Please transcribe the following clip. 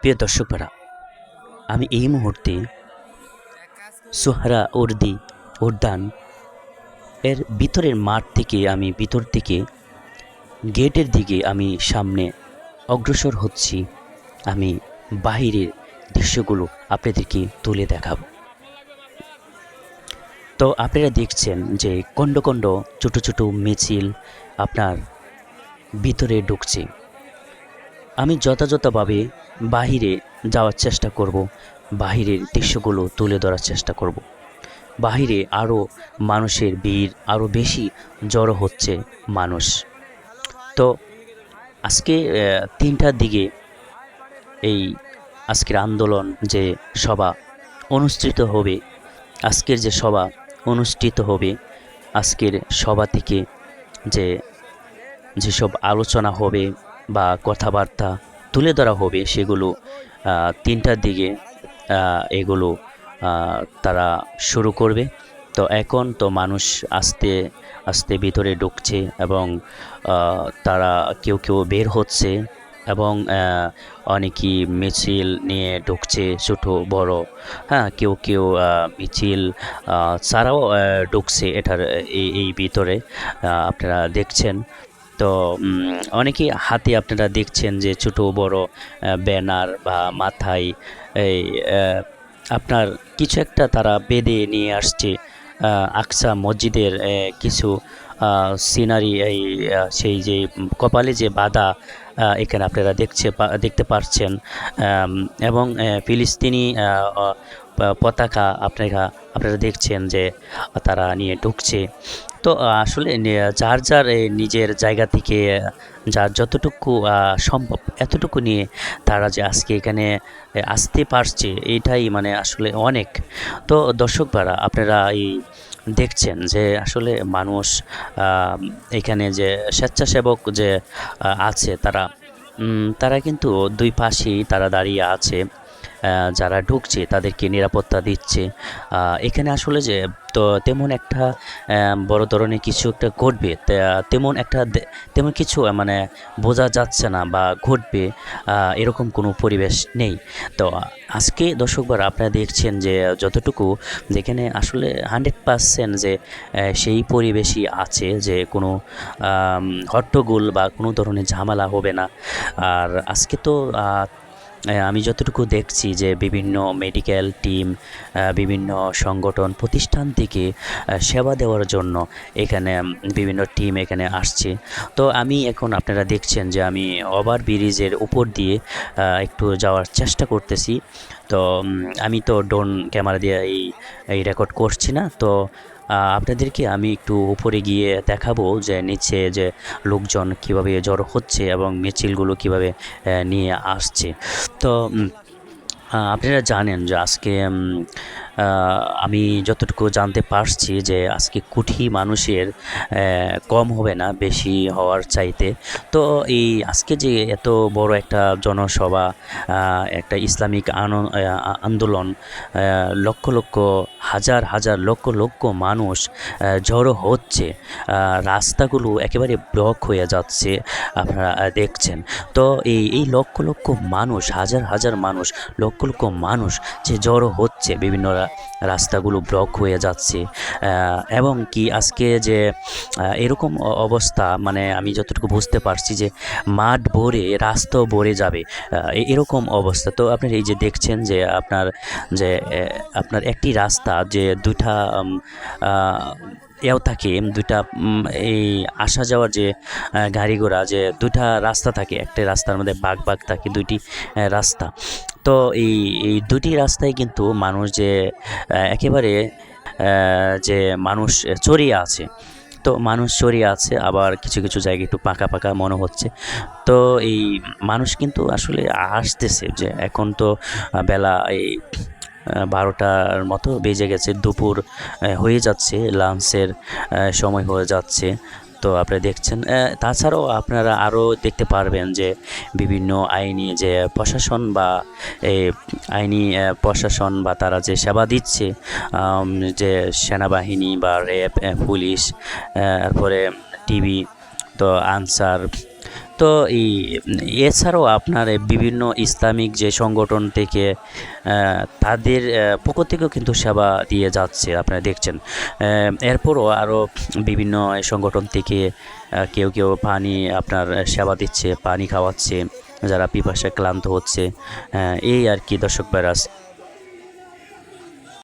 প্রিয় দর্শকরা আমি এই মুহূর্তে সোহারা উর্দি উদ্যান এর ভিতরের মাঠ থেকে আমি ভিতর থেকে গেটের দিকে আমি সামনে অগ্রসর হচ্ছি। আমি বাহিরের দৃশ্যগুলো আপনাদেরকে তুলে দেখাব। তো আপনারা দেখছেন যে কণ্ড কণ্ড ছোটো ছোটো মিছিল আপনার ভিতরে ঢুকছে। আমি যথাযথভাবে বাহিরে যাওয়ার চেষ্টা করব, বাহিরের দৃশ্যগুলো তুলে ধরার চেষ্টা করব। বাহিরে আরও মানুষের ভিড় আরও বেশি জড়ো হচ্ছে মানুষ। তো আজকে তিনটার দিকে এই আজকের আন্দোলন যে সভা অনুষ্ঠিত হবে, আজকের যে সভা অনুষ্ঠিত হবে, আজকের সভা থেকে যে যেসব আলোচনা হবে বা কথাবার্তা তুলে ধরা হবে সেগুলো তিনটার দিকে এগুলো তারা শুরু করবে। তো এখন তো মানুষ আস্তে আস্তে ভিতরে ঢুকছে এবং তারা কেউ কেউ বের হচ্ছে এবং অনেকেই মিছিল নিয়ে ঢুকছে ছোটো, বড়। হ্যাঁ কেউ কেউ মিছিল ছাড়াও ঢুকছে এটার, এই ভিতরে আপনারা দেখছেন। তো অনেকে অনেকেই হাতে আপনারা দেখছেন যে ছোট, বড় ব্যানার বা মাথায় এই আপনার কিছু একটা তারা বেঁধে নিয়ে আসছে আকসা মসজিদের কিছু সিনারি এই সেই যে কপালে যে বাধা এখানে আপনারা দেখছে দেখতে পারছেন। এবং ফিলিস্তিনি পতাকা আপনারা আপনারা দেখছেন যে তারা নিয়ে ঢুকছে। তো আসলে যার যার নিজের জায়গা থেকে যার যতটুকু সম্ভব, এতটুকু নিয়ে তারা যে আজকে এখানে আসতে পারছে, এটাই মানে আসলে অনেক। তো, দর্শক ভাড়া, আপনারা এই দেখছেন যে আসলে মানুষ এখানে যে স্বেচ্ছাসেবক যে আছে তারা তারা কিন্তু দুই পাশেই তারা দাঁড়িয়ে আছে। যারা ঢুকছে তাদেরকে নিরাপত্তা দিচ্ছে। এখানে আসলে যে, তো তেমন একটা বড় ধরনের কিছু একটা ঘটবে। তেমন একটা তেমন কিছু মানে বোঝা যাচ্ছে না বা ঘটবে এরকম কোনো পরিবেশ নেই। তো আজকে দর্শকবার আপনারা দেখছেন যে, যতটুকু যেখানে আসলে হান্ড্রেড পারসেন্ট যে সেই পরিবেশই আছে যে, কোনো হট্টগোল বা কোনো ধরনের ঝামেলা হবে না। আর আজকে তো আমি যতটুকু দেখছি যে বিভিন্ন মেডিকেল টিম বিভিন্ন সংগঠন, প্রতিষ্ঠান থেকে সেবা দেওয়ার জন্য এখানে বিভিন্ন টিম এখানে আসছে। তো আমি এখন আপনারা দেখছেন যে আমি ওভার ব্রিজের উপর দিয়ে একটু যাওয়ার চেষ্টা করতেছি। তো আমি তো ড্রোন ক্যামেরা দিয়ে এই রেকর্ড করছি না। তো আপনাদেরকে আমি একটু উপরে গিয়ে দেখাবো যে নিচে যে লোকজন কীভাবে জড়ো হচ্ছে এবং মিছিলগুলো কীভাবে নিয়ে আসছে। তো আপনারা জানেন যে আজকে আমি যতটুকু জানতে পারছি যে আজকে কোটি মানুষের কম হবে না, বেশি হওয়ার চাইতে। তো এই আজকে যে এত বড় একটা জনসভা একটা ইসলামিক আনো- আন্দোলন লক্ষ লক্ষ, হাজার হাজার, লক্ষ লক্ষ মানুষ জড়ো হচ্ছে রাস্তাগুলো একেবারে ব্লক হয়ে যাচ্ছে, আপনারা দেখছেন। তো এই এই লক্ষ লক্ষ মানুষ, হাজার হাজার মানুষ, লক্ষ লক্ষ মানুষ যে জড়ো হচ্ছে বিভিন্ন রাস্তাগুলো ব্লক হয়ে যাচ্ছে। এবং কি আজকে যে এরকম অবস্থা মানে আমি যতটুকু বুঝতে পারছি যে মাঠ ভরে রাস্তাও ভরে যাবে। এরকম অবস্থা। তো আপনার এই যে দেখছেন যে আপনার যে আপনার একটি রাস্তা যে আহ, এও থাকে দুইটা এই আসা যাওয়ার যে গাড়ি ঘোড়া যে দুইটা রাস্তা থাকে একটা রাস্তার মধ্যে বাঘ বাঘ থাকে, দুইটি রাস্তা। তো এই এই দুটি রাস্তায় কিন্তু মানুষ যে একেবারে যে মানুষ চড়িয়ে আছে, তো মানুষ চড়িয়ে আছে, আবার কিছু কিছু জায়গায় একটু পাকা পাকা মনে হচ্ছে। তো এই মানুষ কিন্তু আসলে আসতেছে যে, এখন তো বেলা, এই বারোটার মতো বেজে গেছে, দুপুর হয়ে যাচ্ছে লাঞ্চের সময় হয়ে যাচ্ছে। তো আপনারা দেখছেন তাছাড়াও আপনারা আরও দেখতে পারবেন যে বিভিন্ন আইনি যে প্রশাসন বা এই আইনি প্রশাসন বা তারা যে সেবা দিচ্ছে যে সেনাবাহিনী বা র্যাব পুলিশ তারপরে টিভি, তো আনসার তো এই, এছাড়াও আপনার বিভিন্ন ইসলামিক যে সংগঠন থেকে তাদের পক্ষ থেকেও কিন্তু সেবা দিয়ে যাচ্ছে, আপনারা দেখছেন। এরপরও আরও বিভিন্ন সংগঠন থেকে কেউ কেউ পানি আপনার সেবা দিচ্ছে, পানি খাওয়াচ্ছে, যারা পিপাসায় ক্লান্ত হচ্ছে এই আর কি দর্শক ভাইরাস।